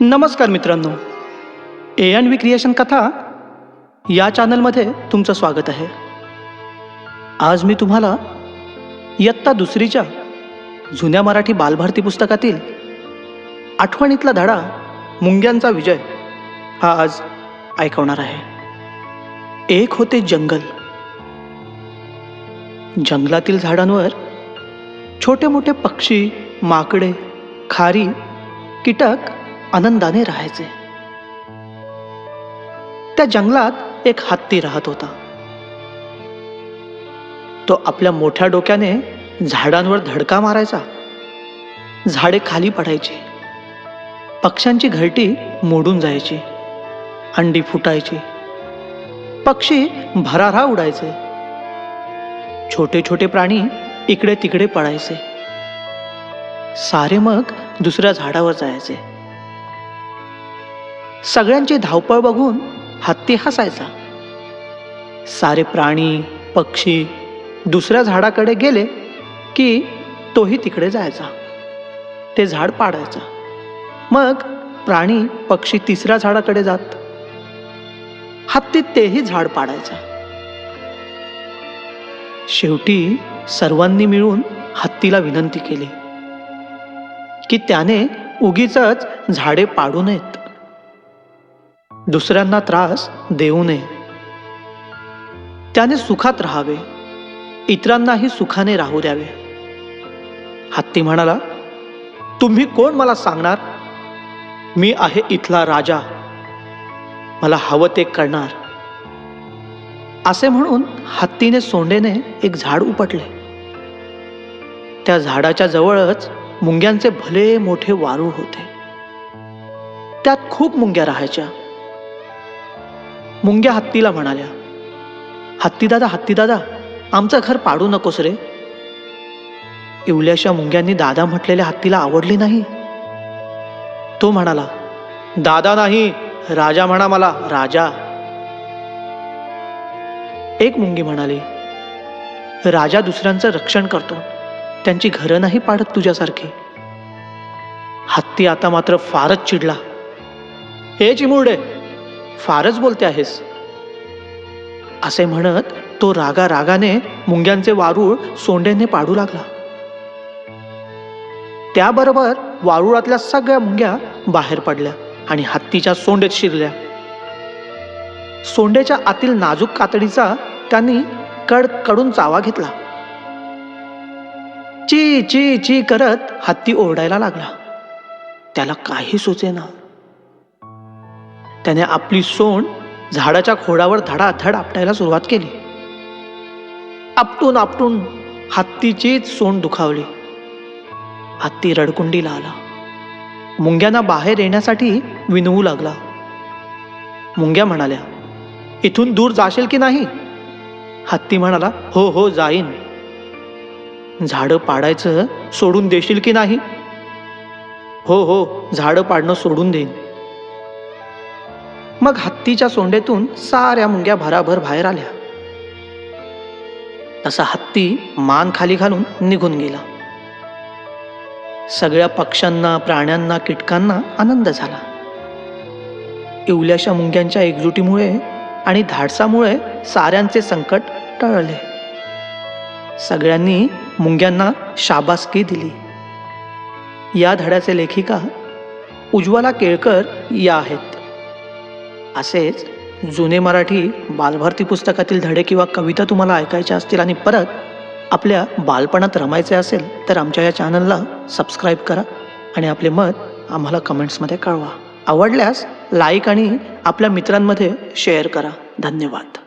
नमस्कार मित्रांनो. A N V creation कथा या चॅनलमध्ये तुमचं स्वागत आहे. आज मी तुम्हाला इयत्ता दुसरीच्या जुन्या मराठी बालभारती पुस्तकातील आठवणीतला धडा मुंग्यांचा विजय हा आज ऐकवणार आहे. एक होते जंगल. जंगलातील झाडांवर छोटे मोठे पक्षी माकडे खारी कीटक आनंदाने राहायचे. त्या जंगलात एक हत्ती राहत होता. तो आपल्या मोठ्या डोक्याने झाडांवर धडका मारायचा. झाडे खाली पडायची. पक्ष्यांची घरटी मोडून जायची. अंडी फुटायची. पक्षी भरारा उडायचे. छोटे छोटे प्राणी इकडे तिकडे पडायचे सारे मग दुसऱ्या झाडावर जायचे. सगळ्यांची धावपळ बघून हत्ती हसायचा. सारे प्राणी पक्षी दुसऱ्या झाडाकडे गेले की तोही तिकडे जायचा. ते झाड पाडायचा. मग प्राणी पक्षी तिसऱ्या झाडाकडे जात. हत्ती तेही झाड पाडायचा. शेवटी सर्वांनी मिळून हत्तीला विनंती केली की त्याने उगीच झाडे पाडू नयेत. दुसऱ्यांना त्रास देऊ नये. त्याने सुखात राहावे. इतरांनाही सुखाने राहू द्यावे. हत्ती म्हणाला तुम्ही कोण मला सांगणार? मी आहे इथला राजा. मला हवं ते करणार. असे म्हणून हत्तीने सोंडेने एक झाड उपटले. त्या झाडाच्या जवळच मुंग्यांचे भले मोठे वारूळ होते. त्यात खूप मुंग्या राहायच्या. मुंग्या हत्तीला म्हणाल्या हत्तीदादा हत्तीदादा आमचं घर पाडू नकोस रे. इवल्याशा मुंग्यांनी दादा म्हटलेल्या हत्तीला आवडले नाही. तो म्हणाला दादा नाही राजा म्हणा मला राजा. एक मुंगी म्हणाली राजा दुसऱ्यांचं रक्षण करतो त्यांची घरं नाही पाडत तुझ्यासारखी. हत्ती आता मात्र फारच चिडला. हे चिमुरडे फारच बोलते आहेस. असे म्हणत तो रागा रागाने मुंग्यांचे वारूळ सोंडेने पाडू लागला. त्याबरोबर वारुळातल्या सगळ्या मुंग्या बाहेर पडल्या आणि हत्तीच्या सोंडेत शिरल्या. सोंडेच्या आतील नाजूक कातडीचा त्यांनी कडकडून चावा घेतला. ची ची ची करत हत्ती ओरडायला लागला. त्याला काही सुचेना. त्याने आपली सोंड झाडाच्या खोडावर धडाधड आपटायला सुरुवात केली. आपटून आपटून हत्तीचीच सोंड दुखावली. हत्ती रडकुंडीला आला. मुंग्यांना बाहेर येण्यासाठी विनवू लागला. मुंग्या म्हणाल्या इथून दूर जाशील की नाही? हत्ती म्हणाला हो हो जाईन. झाडं पाडायचं सोडून देशील की नाही? हो हो झाडं पाडणं सोडून देईन. मग हत्तीच्या सोंडेतून साऱ्या मुंग्या भराभर बाहेर आल्या. तसा हत्ती मान खाली घालून निघून गेला. सगळ्या पक्ष्यांना प्राण्यांना कीटकांना आनंद झाला. इवल्याशा मुंग्यांच्या एकजुटीमुळे आणि धाडसामुळे साऱ्यांचे संकट टळले. सगळ्यांनी मुंग्यांना शाबासकी दिली. या धड्याचे लेखिका उज्ज्वला केळकर या आहेत. असेच जुने मराठी बालभारती पुस्तकातील धडे किंवा कविता तुम्हाला ऐकायच्या असतील आणि परत आपल्या बालपणात रमायचे असेल तर आमच्या या चॅनलला सबस्क्राईब करा आणि आपले मत आम्हाला कमेंट्समध्ये कळवा. आवडल्यास लाईक आणि आपल्या मित्रांमध्ये शेअर करा. धन्यवाद.